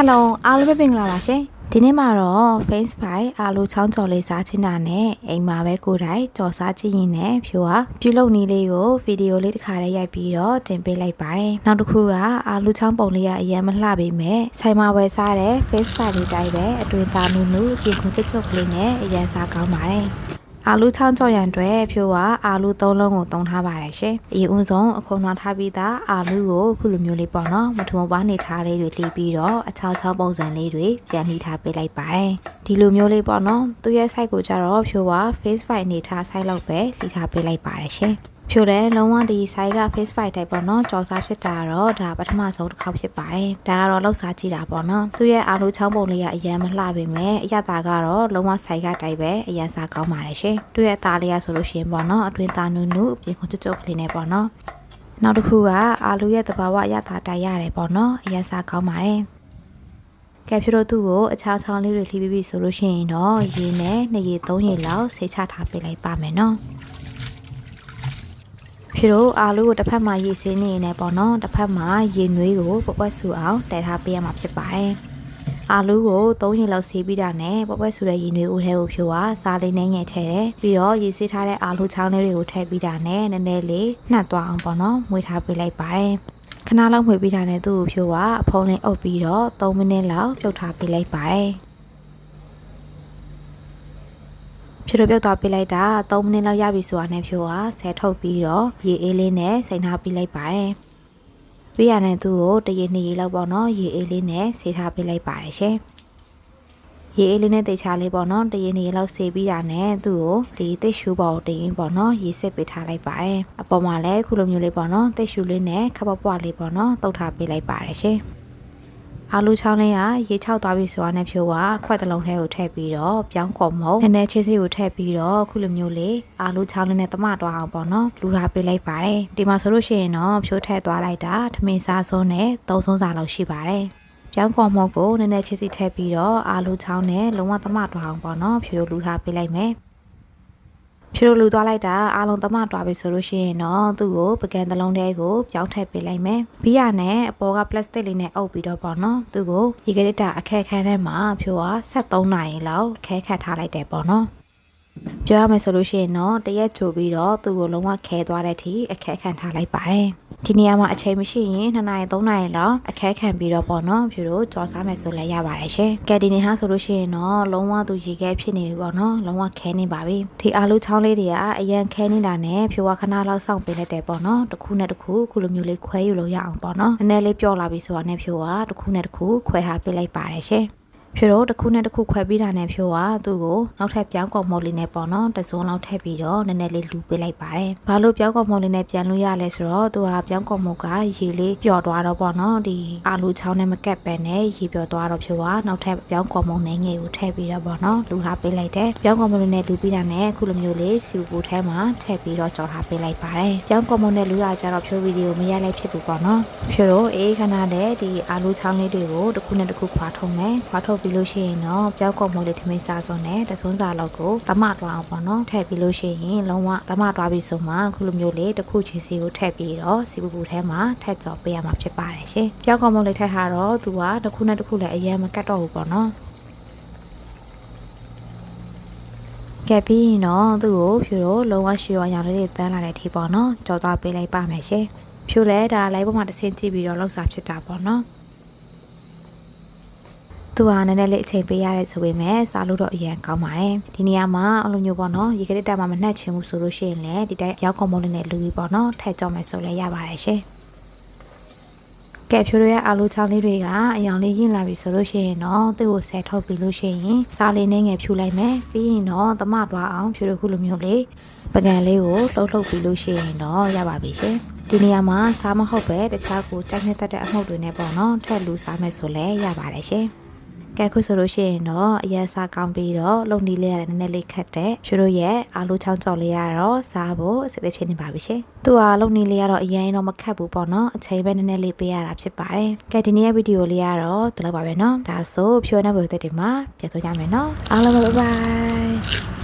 ဟယ်လိုအားလုံးပဲမင်္ဂလာပါရှင်ဒီနေ့မှာတော့ Face 5အားလုံးချောင်းကြော်လေးစားချင်းတာနဲ့အိမ်မှာပဲကိုယ်တိုင်ကြော်စားကြည့်ရင်လည်းဖြိုကပြုလုပ်နည်းလေးကိုဗီဒီယိုလေးတစ်ခါလေးရိုက်ပြီးတော့တင်ပေးလိုက်ပါတယ်နောက်တစ်ခုကအားလုံးချောင်းပုံလေးကအရင်မလှပေမဲ့ဆိုင်မှာဝယ်စားတဲ့ Face 5လေးတိုင်းပဲအတွင်သားနုနုပြင်ခွန်ချွတ်ချွတ်ကလေးနဲ့အရင်စားကောင်းပါတယ် အာလူချောင်းကြော်ရံအတွက်ဖြိုးကအာလူ၃လုံးကိုတုံးထားပါတယ်ရှင်။အရင်ဦးဆုံးအခုနှွားထားပြီးသားအာလူကိုခုလိုမျိုးလေးပေါ့နော်မထုံပွားနေထားလေးတွေလှီးပြီးတော့အချောင်းချောင်းပုံစံလေးတွေပြန်လှီးထားပေးလိုက်ပါတယ်။ဒီလိုမျိုးလေးပေါ့နော်သူရဲ့ site ကိုကြတော့ဖြိုးက face file အနေထား site လောက်ပဲလှီးထားပေးလိုက်ပါတယ်ရှင်။ ဖြိုတယ်လုံးဝဒီ site က face file type ပေါ့နော်ကြော်စားဖြစ်တာတော့ဒါပထမဆုံးတစ်ခေါက်ဖြစ်ပါတယ်ဒါကတော့လောက်စားကြည့်တာပေါ့နော်သူရဲ့အာလူချောင်းပုံလေးကအရန်မလှပေမဲ့အရသာကတော့လုံးဝ site က type ပဲအရန်စားကောင်းပါတယ်ရှင်သူရဲ့သားလေးကဆိုလို့ရှိရင်ပေါ့နော်အတွင်းသားနုနုအပြင်ခွန်ကျွတ်ကျွတ်ကလေးနဲ့ပေါ့နော်နောက်တစ်ခုကအာလူရဲ့တဘာဝအရသာတိုက်ရတယ်ပေါ့နော်အရန်စားကောင်းပါတယ်ကဲဖြိုတော့သူ့ကိုအခြားချောင်းလေးတွေလှီးပြီးပြီဆိုလို့ရှိရင်တော့ရေနဲ့နှစ်ရေသုံးရေလောက်ဆေးချထားပေးလိုက်ပါမယ်နော် ဖြိုတို့အာလူကိုတစ်ဖက်မှာရေစင်းနေနေပေါ့နော်တစ်ဖက်မှာရေနွေးကိုပပွက်ဆူအောင်တည်ထားပေးရမှာဖြစ်ပါတယ်အာလူကို၃ရင်လောက်ဆေးပြီးတာနဲ့ပပွက်ဆူတဲ့ရေနွေးဦးထဲကိုဖြိုကစားလေးနှင်းငယ်ထည့်တယ်ပြီးတော့ရေဆေးထားတဲ့အာလူချောင်းလေးတွေကိုထည့်ပြီးတာနဲ့နည်းနည်းလေးနှက်သွားအောင်ပေါ့နော်မွေထားပေးလိုက်ပါတယ်ခဏလောက်မှွေပြီးတာနဲ့သူ့ကိုဖြိုကအဖုံးလေးအုပ်ပြီးတော့3မိနစ်လောက်ပြုတ်ထားပေးလိုက်ပါတယ် ဖြိုတို့ပြုတ်သွားပေးလိုက်တာ3မိနစ်လောက်ရပြီဆိုတာနဲ့ဖြိုကဆဲထုတ်ပြီးတော့ရေအေးလေးနဲ့စိန်ထားပေးလိုက်ပါတယ်ပြီးရတဲ့သူ့ကိုတရေနှစ်ရေလောက်ပေါ့နော်ရေအေးလေးနဲ့ဆေးထားပေးလိုက်ပါတယ်ရှင်ရေအေးလေးနဲ့တေချာလေးပေါ့နော်တရေနေလောက်ဆေးပြီးတာနဲ့သူ့ကိုဒီတစ်ရှူပေါ်တင်ပေါ့နော်ရေစစ်ပေးထားလိုက်ပါတယ်အပေါ်မှာလည်းခုလိုမျိုးလေးပေါ့နော်တစ်ရှူလေးနဲ့ခပ်ပွားလေးပေါ့နော်တုတ်ထားပေးလိုက်ပါတယ်ရှင် အာလူချောင်းလေးကရေချောက်သွားပြီဆိုတာနဲ့ဖြိုးကခွက်တစ်လုံးထဲကိုထည့်ပြီးတော့ပြောင်းကော်မုံနည်းနည်းချစ်စီကိုထည့်ပြီးတော့ခုလိုမျိုးလေးအာလူချောင်းလေးနဲ့တမသွားအောင်ပေါ့နော်လူထားပေးလိုက်ပါတယ်ဒီမှာဆိုလို့ရှိရင်တော့ဖြိုးထည့်သွားလိုက်တာထမင်းစားဆုံးနဲ့သုံးဆုံးစာလောက်ရှိပါတယ်ပြောင်းကော်မုံကိုနည်းနည်းချစ်စီထည့်ပြီးတော့အာလူချောင်းနဲ့လုံးဝတမသွားအောင်ပေါ့နော်ဖြိုးလူထားပေးလိုက်မယ် ဖြိုးလူသွားလိုက်တာအားလုံးတမတွားပြီဆိုလို့ရှိရင်တော့သူ့ကိုပကံတစ်လုံးထဲကိုပြောင်းထည့်ပေးလိုက်မယ်။ဘီယာနဲ့အပေါ်ကပလတ်စတစ်လေးနဲ့အုပ်ပြီးတော့ပေါ့နော်။သူ့ကိုရေကရစ်တာအခက်ခန်းထဲမှာဖြိုးက73နိုင်လောက်အခဲခတ်ထားလိုက်တယ်ပေါ့နော်။ပြောရမယ်ဆိုလို့ရှိရင်တော့တရက်ချိုပြီးတော့သူ့ကိုလုံးဝခဲသွားတဲ့အထိအခဲခံထားလိုက်ပါတယ်။ ဒီနေရာမှာအချိန်မရှိရင်2နာရီ3နာရီလောက်အခဲခံပြီးတော့ပေါ့နော်ဖြူတို့ကြော်စားမယ်ဆိုလည်းရပါတယ်ရှင်။ကဲဒီနေ့ဟာဆိုလို့ရှိရင်တော့လုံးဝသူရေခဲဖြစ်နေပြီပေါ့နော်။လုံးဝခဲနေပါပြီ။ဒီအာလူချောင်းလေးတွေကအရန်ခဲနေတာနဲ့ဖြူကခဏလောက်စောင့်ပေးလိုက်တယ်ပေါ့နော်။တစ်ခုနဲ့တစ်ခုခုလိုမျိုးလေးခွဲယူလို့ရအောင်ပေါ့နော်။နည်းနည်းလေးပြော့လာပြီဆိုတာနဲ့ဖြူကတစ်ခုနဲ့တစ်ခုခွဲထားပေးလိုက်ပါတယ်ရှင်။ ဖြိုတော့တစ်ခုနဲ့တစ်ခုခွဲပြီးတာနဲ့ဖြိုကသူ့ကိုနောက်ထပ်ပြောင်းကော်မော်လေးနဲ့ပေါ့နော်တစုံလောက်ထည့်ပြီးတော့နည်းနည်းလေးလူပေးလိုက်ပါတယ်။ဘာလို့ပြောင်းကော်မော်လေးနဲ့ပြန်လို့ရလဲဆိုတော့သူကပြောင်းကော်မော်ကရေလေးပျော်သွားတော့ပေါ့နော်ဒီအာလူချောင်းနဲ့မကက်ပဲနဲ့ရေပျော်သွားတော့ဖြိုကနောက်ထပ်ပြောင်းကော်မော်နဲ့ငယ်ကိုထည့်ပြီးတော့ပေါ့နော်လူထားပေးလိုက်တယ်။ပြောင်းကော်မော်လေးနဲ့လူပြီးတာနဲ့ခုလိုမျိုးလေးစီပူထဲမှာထည့်ပြီးတော့ကြော်ထားပေးလိုက်ပါတယ်။ပြောင်းကော်မော်နဲ့လူရကြတော့ဖြိုဗီဒီယိုမရလိုက်ဖြစ်ဘူးပေါ့နော်။ဖြိုတော့အေးခဏနဲ့ဒီအာလူချောင်းလေးတွေကိုတစ်ခုနဲ့တစ်ခုခွာထုံမယ်။ခွာထုတ်ပြီးလို့ရှိရင်တော့ပြောက်ကော်မိုးလေးထမင်းစားစုံနဲ့တစွန်းစာလောက်ကိုတမတွားအောင်ပေါ့နော်ထည့်ပြီးလို့ရှိရင်လုံးဝတမတွားပြီးဆိုမှခုလိုမျိုးလေးတစ်ခုချင်းစီကိုထည့်ပြီးတော့စီပူပူထဲမှာထည့်ကြော်ပေးရမှာဖြစ်ပါတယ်ရှင်ပြောက်ကော်မိုးလေးထည့်ထားတော့သူကတစ်ခုနဲ့တစ်ခုလည်းအရင်မကတ်တော့ဘူးပေါ့နော်ကဲပြီးရင်တော့သူ့ကိုဖြူတော့လုံးဝရှည်ရောင်ရောင်လေးတွေတန်းလာတဲ့အထိပေါ့နော်ကြော်သွားပေးလိုက်ပါမယ်ရှင်ဖြူလဲဒါလိုက်ပေါ်မှာတစ်ဆင်းကြည့်ပြီးတော့လောက်စားဖြစ်တာပေါ့နော် သူဟာနည်းနည်းလေးအချိန်ပေးရတဲ့ဆိုပေမဲ့စားလို့တော့အရင်ကောင်းပါတယ်ဒီနေရာမှာအလိုမျိုးပေါ့နော်ရေကလေးတာမှမနှက်ချင်ဘူးဆိုလို့ရှိရင်လည်းဒီတိုက်ရောက်ကွန်မုန်းလေးနဲ့လူပြီးပေါ့နော်ထည့်ကြောမယ်ဆိုလည်းရပါတယ်ရှင်ကဲဖြိုးရရဲ့အာလူချောင်းလေးတွေကအယောင်လေးရင့်လာပြီဆိုလို့ရှိရင်တော့သူ့ကိုဆဲထုတ်ပြီးလို့ရှိရင်စားလေးနဲ့ငယ်ဖြူလိုက်မယ်ပြီးရင်တော့တမသွားအောင်ဖြိုးရခုလိုမျိုးလေးပကံလေးကိုလှုပ်လှုပ်ပြီးလို့ရှိရင်တော့ရပါပြီရှင်ဒီနေရာမှာစားမဟုတ်ပဲတခြားကိုကြိုက်နေတတ်တဲ့အမှုတွေနဲ့ပေါ့နော်ထက်လူစားမယ်ဆိုလည်းရပါတယ်ရှင် ကဲခုဆိုလို့ရှိရင်တော့အရက်စားကောင်းပြီးတော့လုံနီလေးရတယ်နည်းနည်းလေးခက်တဲ့ဖြိုတို့ရဲ့အာလူချောင်းကြော်လေးရတော့စားဖို့အစစ်အဖြစ်နေပါပြီရှင်သူကလုံနီလေးကတော့အရင်တော့မခက်ဘူးပေါ့နော်အချိန်ပဲနည်းနည်းလေးပေးရတာဖြစ်ပါတယ်ကဲဒီနေ့ရဲ့ဗီဒီယိုလေးကတော့ဒီလောက်ပါပဲနော်ဒါဆိုဖြိုနဲ့ဘယ်သက်တွေမှာပြန်ဆိုကြမယ်နော်အားလုံးပဲဘိုင်ဘိုင်